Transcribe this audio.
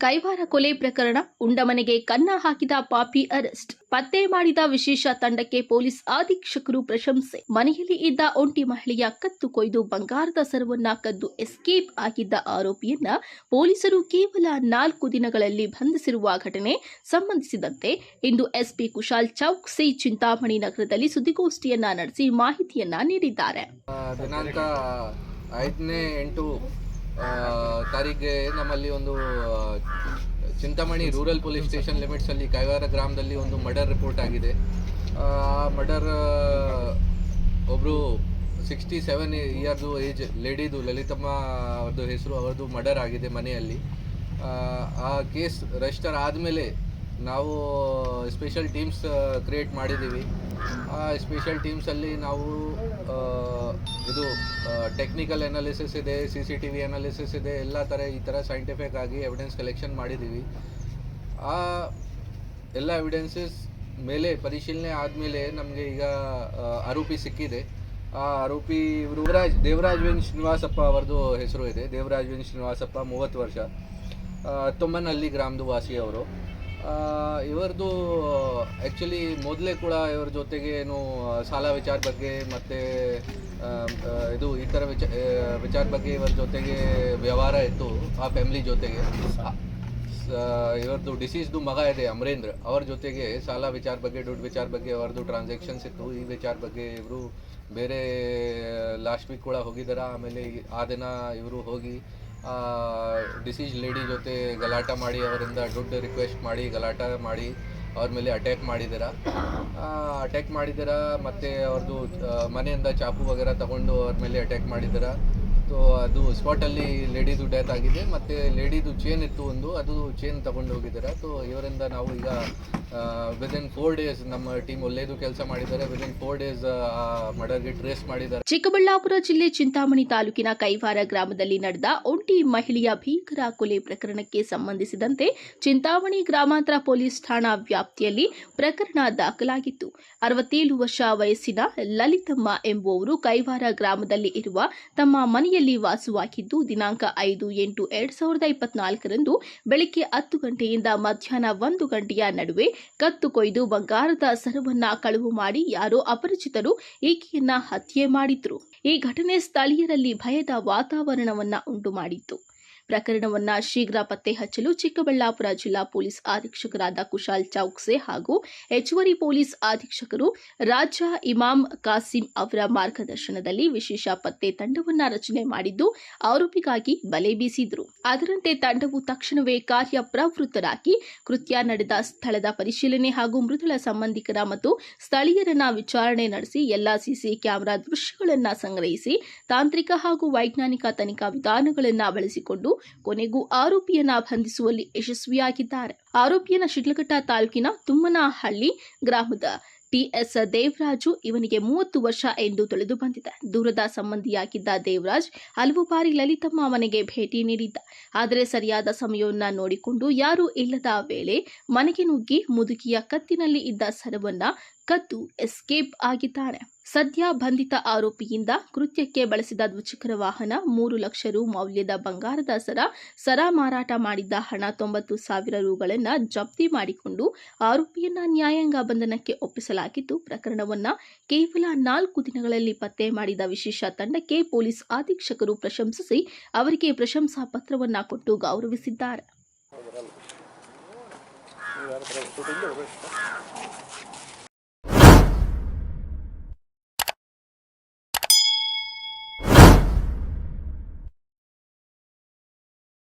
ಕೈವಾರ ಕೊಲೆ ಪ್ರಕರಣ ಉಂಡಮನೆಗೆ ಕನ್ನ ಹಾಕಿದ ಪಾಪಿ ಅರೆಸ್ಟ್. ಪತ್ತೆ ಮಾಡಿದ ವಿಶೇಷ ತಂಡಕ್ಕೆ ಪೊಲೀಸ್ ಅಧೀಕ್ಷಕರು ಪ್ರಶಂಸೆ. ಮನೆಯಲ್ಲಿ ಇದ್ದ ಒಂಟಿ ಮಹಿಳೆಯ ಕತ್ತು ಕೊಯ್ದು ಬಂಗಾರದ ಸರವನ್ನ ಕದ್ದು ಎಸ್ಕೇಪ್ ಆಗಿದ್ದ ಆರೋಪಿಯನ್ನ ಪೊಲೀಸರು ಕೇವಲ ನಾಲ್ಕು ದಿನಗಳಲ್ಲಿ ಬಂಧಿಸಿರುವ ಘಟನೆ ಸಂಬಂಧಿಸಿದಂತೆ ಇಂದು ಎಸ್ಪಿ ಕುಶಾಲ್ ಚೌಕ್ ಸಿ ಚಿಂತಾಮಣಿ ನಗರದಲ್ಲಿ ಸುದ್ದಿಗೋಷ್ಠಿಯನ್ನ ನಡೆಸಿ ಮಾಹಿತಿಯನ್ನ ನೀಡಿದ್ದಾರೆ. ದಿನಾಂಕ ಐದನೇ ಎಂಟು ತಾರೀಕಿಗೆ ನಮ್ಮಲ್ಲಿ ಒಂದು ಚಿಂತಾಮಣಿ ರೂರಲ್ ಪೊಲೀಸ್ ಸ್ಟೇಷನ್ ಲಿಮಿಟ್ಸಲ್ಲಿ ಕೈವಾರ ಗ್ರಾಮದಲ್ಲಿ ಒಂದು ಮರ್ಡರ್ ರಿಪೋರ್ಟ್ ಆಗಿದೆ. ಆ ಮರ್ಡರ್ ಒಬ್ಬರು ಸಿಕ್ಸ್ಟಿ ಸೆವೆನ್ ಇಯರ್ದು ಏಜ್ ಲೇಡಿದು ಲಲಿತಮ್ಮ ಅವ್ರದ್ದು ಹೆಸರು ಅವ್ರದ್ದು ಮರ್ಡರ್ ಆಗಿದೆ ಮನೆಯಲ್ಲಿ. ಆ, ಕೇಸ್ ರಿಜಿಸ್ಟರ್ ಆದಮೇಲೆ ನಾವು ಸ್ಪೆಷಲ್ ಟೀಮ್ಸ್ ಕ್ರಿಯೇಟ್ ಮಾಡಿದ್ದೀವಿ. ಸ್ಪೆಷಲ್ ಟೀಮ್ಸಲ್ಲಿ ನಾವು ಇದು ಟೆಕ್ನಿಕಲ್ ಅನಾಲಿಸಿಸ್ ಇದೆ C C T V analysis ಇದೆ, ಎಲ್ಲ ಥರ ಈ ಥರ ಸೈಂಟಿಫಿಕ್ ಆಗಿ ಎವಿಡೆನ್ಸ್ ಕಲೆಕ್ಷನ್ ಮಾಡಿದ್ದೀವಿ ಆ ಎಲ್ಲ ಎವಿಡೆನ್ಸಸ್ ಮೇಲೆ ಪರಿಶೀಲನೆ ಆದಮೇಲೆ ನಮಗೆ ಈಗ ಆರೋಪಿ ಸಿಕ್ಕಿದೆ. ಆ ಆರೋಪಿ ಇವರು ದೇವರಾಜ್ ದೇವರಾಜ್ ವೆನ್ ಶ್ರೀನಿವಾಸಪ್ಪ ಅವರದು ಹೆಸರು ಇದೆ. ದೇವರಾಜ್ ವೆನ್ ಶ್ರೀನಿವಾಸಪ್ಪ, ಮೂವತ್ತು ವರ್ಷ. ತೊಮ್ಮನಹಳ್ಳಿ ಗ್ರಾಮದ ವಾಸಿ ಅವರು ಇವರದು ಆ್ಯಕ್ಚುಲಿ ಮೊದಲೇ ಕೂಡ ಇವರ ಜೊತೆಗೆ ಏನು ಸಾಲ ವಿಚಾರ ಬಗ್ಗೆ ಮತ್ತು ಇದು ಈ ಥರ ವಿಚ ವಿಚಾರ ಬಗ್ಗೆ ಇವರ ಜೊತೆಗೆ ವ್ಯವಹಾರ ಇತ್ತು, ಆ ಫ್ಯಾಮಿಲಿ ಜೊತೆಗೆ. ಇವರದು ಡಿಸೀಸ್ದು ಮಗ ಇದೆ, ಅಮರೇಂದ್ರ. ಅವ್ರ ಜೊತೆಗೆ ಸಾಲ ವಿಚಾರ ಬಗ್ಗೆ, ದುಡ್ಡು ವಿಚಾರ ಬಗ್ಗೆ, ಅವ್ರದ್ದು ಟ್ರಾನ್ಸಾಕ್ಷನ್ಸ್ ಇತ್ತು. ಈ ವಿಚಾರ ಬಗ್ಗೆ ಇವರು ಬೇರೆ ಲಾಸ್ಟ್ ವೀಕ್ ಕೂಡ ಹೋಗಿದ್ದಾರೆ ಆಮೇಲೆ ಆ ದಿನ ಇವರು ಹೋಗಿ ಡಿಸೀಸ್ ಲೇಡಿ ಜೊತೆ ಗಲಾಟ ಮಾಡಿ, ಅವರಿಂದ ದುಡ್ಡು ರಿಕ್ವೆಸ್ಟ್ ಮಾಡಿ, ಗಲಾಟ ಮಾಡಿ, ಅವ್ರ ಮೇಲೆ ಅಟ್ಯಾಕ್ ಮಾಡಿದ್ದೀರಾ. ಅಟ್ಯಾಕ್ ಮಾಡಿದ್ದೀರಾ, ಮತ್ತು ಅವ್ರದ್ದು ಮನೆಯಿಂದ ಚಾಕು ವಗೇರ ತಗೊಂಡು ಅವ್ರ ಮೇಲೆ ಅಟ್ಯಾಕ್ ಮಾಡಿದ್ದೀರ. ಸೊ ಅದು ಸ್ಪಾಟಲ್ಲಿ ಲೇಡಿದು ಡೆತ್ ಆಗಿದೆ, ಮತ್ತು ಲೇಡಿದು ಚೇನ್ ಇತ್ತು ಒಂದು, ಅದು ಚೇನ್ ತಗೊಂಡು ಹೋಗಿದ್ದಾರೆ. ಸೊ ಇವರಿಂದ ನಾವು ಈಗ ವಿದಿನ್ ಫೋರ್ ಡೇಸ್ ನಮ್ಮ ಟೀಮ್ ಒಳ್ಳೆಯದು ಕೆಲಸ ಮಾಡಿದ್ದಾರೆ. ವಿದಿನ್ ಫೋರ್ ಡೇಸ್ ಮರ್ಡರ್ಗೆ ಟ್ರೇಸ್ ಮಾಡಿದ್ದಾರೆ. ಚಿಕ್ಕಬಳ್ಳಾಪುರ ಜಿಲ್ಲೆ ಚಿಂತಾಮಣಿ ತಾಲೂಕಿನ ಕೈವಾರ ಗ್ರಾಮದಲ್ಲಿ ನಡೆದ ಒಂಟಿ ಮಹಿಳೆಯ ಭೀಕರ ಕೊಲೆ ಪ್ರಕರಣಕ್ಕೆ ಸಂಬಂಧಿಸಿದಂತೆ ಚಿಂತಾಮಣಿ ಗ್ರಾಮಾಂತರ ಪೊಲೀಸ್ ಠಾಣಾ ವ್ಯಾಪ್ತಿಯಲ್ಲಿ ಪ್ರಕರಣ ದಾಖಲಾಗಿತ್ತು. ಅರವತ್ತೇಳು ವರ್ಷ ವಯಸ್ಸಿನ ಲಲಿತಮ್ಮ ಎಂಬುವವರು ಕೈವಾರ ಗ್ರಾಮದಲ್ಲಿ ಇರುವ ತಮ್ಮ ಮನೆಯಲ್ಲಿ ವಾಸವಾಗಿದ್ದು, ದಿನಾಂಕ ಐದು ಎಂಟು ಎರಡ್ ಸಾವಿರದ ಇಪ್ಪತ್ನಾಲ್ಕರಂದು ಬೆಳಗ್ಗೆ ಹತ್ತು ಗಂಟೆಯಿಂದ ಮಧ್ಯಾಹ್ನ ಒಂದು ಗಂಟೆಯ ನಡುವೆ ಕತ್ತು ಕೊಯ್ದು ಬಂಗಾರದ ಸರವನ್ನ ಕಳುವು ಮಾಡಿ ಯಾರೋ ಅಪರಿಚಿತರು ಈಕೆಯನ್ನ ಹತ್ಯೆ ಮಾಡಿದ್ರು. ಈ ಘಟನೆ ಸ್ಥಳೀಯರಲ್ಲಿ ಭಯದ ವಾತಾವರಣವನ್ನ ಉಂಟು ಮಾಡಿತ್ತು ಪ್ರಕರಣವನ್ನ ಶೀಘ್ರ ಪತ್ತೆ ಹಚ್ಚಲು ಚಿಕ್ಕಬಳ್ಳಾಪುರ ಜಿಲ್ಲಾ ಪೊಲೀಸ್ ಅಧೀಕ್ಷಕರಾದ ಕುಶಾಲ್ ಚೌಕ್ಸೆ ಹಾಗೂ ಹೆಚ್ಚುವರಿ ಪೊಲೀಸ್ ಅಧೀಕ್ಷಕರು ರಾಜ ಇಮಾಮ್ ಕಾಸಿಂ ಅವರ ಮಾರ್ಗದರ್ಶನದಲ್ಲಿ ವಿಶೇಷ ಪತ್ತೆ ತಂಡವನ್ನ ರಚನೆ ಮಾಡಿದ್ದು, ಆರೋಪಿಗಾಗಿ ಬಲೆ ಬೀಸಿದ್ರು. ಅದರಂತೆ ತಂಡವು ತಕ್ಷಣವೇ ಕಾರ್ಯಪ್ರವೃತ್ತರಾಗಿ ಕೃತ್ಯ ನಡೆದ ಸ್ಥಳದ ಪರಿಶೀಲನೆ ಹಾಗೂ ಮೃತಳ ಸಂಬಂಧಿಕರ ಮತ್ತು ಸ್ಥಳೀಯರನ್ನ ವಿಚಾರಣೆ ನಡೆಸಿ ಎಲ್ಲಾ ಸಿಸಿ ಕ್ಯಾಮೆರಾ ದೃಶ್ಯಗಳನ್ನ ಸಂಗ್ರಹಿಸಿ ತಾಂತ್ರಿಕ ಹಾಗೂ ವೈಜ್ಞಾನಿಕ ತನಿಖಾ ವಿಧಾನಗಳನ್ನ ಬಳಸಿಕೊಂಡು ಕೊನೆಗೂ ಆರೋಪಿಯನ್ನ ಬಂಧಿಸುವಲ್ಲಿ ಯಶಸ್ವಿಯಾಗಿದ್ದಾರೆ. ಆರೋಪಿಯನ್ನ ಶಿಡ್ಲಘಟ್ಟ ತಾಲೂಕಿನ ತುಮ್ಮನಹಳ್ಳಿ ಗ್ರಾಮದ ಟಿಎಸ್ ದೇವರಾಜು ಇವನಿಗೆ ಮೂವತ್ತು ವರ್ಷ ಎಂದು ತಿಳಿದು ಬಂದಿದೆ. ದೂರದ ಸಂಬಂಧಿಯಾಗಿದ್ದ ದೇವರಾಜ್ ಹಲವು ಬಾರಿ ಲಲಿತಮ್ಮ ಮನೆಗೆ ಭೇಟಿ ನೀಡಿದ್ದ. ಆದರೆ ಸರಿಯಾದ ಸಮಯವನ್ನ ನೋಡಿಕೊಂಡು ಯಾರೂ ಇಲ್ಲದ ವೇಳೆ ಮನೆಗೆ ನುಗ್ಗಿ ಮುದುಕಿಯ ಕತ್ತಿನಲ್ಲಿ ಇದ್ದ ಸರವನ್ನ ಕದ್ದು ಎಸ್ಕೇಪ್ ಆಗಿದ್ದಾನೆ. ಸದ್ಯ ಬಂಧಿತ ಆರೋಪಿಯಿಂದ ಕೃತ್ಯಕ್ಕೆ ಬಳಸಿದ ದ್ವಿಚಕ್ರ ವಾಹನ ಮೂರು ಲಕ್ಷ ರು ಮೌಲ್ಯದ ಬಂಗಾರದ ಸರ ಸರ ಮಾರಾಟ ಮಾಡಿದ್ದ ಹಣ ತೊಂಬತ್ತು ಸಾವಿರ ರುಗಳನ್ನು ಜಪ್ತಿ ಮಾಡಿಕೊಂಡು ಆರೋಪಿಯನ್ನ ನ್ಯಾಯಾಂಗ ಬಂಧನಕ್ಕೆ ಒಪ್ಪಿಸಲಾಗಿದ್ದು, ಪ್ರಕರಣವನ್ನ ಕೇವಲ ನಾಲ್ಕು ದಿನಗಳಲ್ಲಿ ಪತ್ತೆ ಮಾಡಿದ ವಿಶೇಷ ತಂಡಕ್ಕೆ ಪೊಲೀಸ್ ಅಧೀಕ್ಷಕರು ಪ್ರಶಂಸಿಸಿ ಅವರಿಗೆ ಪ್ರಶಂಸಾ ಪತ್ರವನ್ನ ಕೊಟ್ಟು ಗೌರವಿಸಿದ್ದಾರೆ.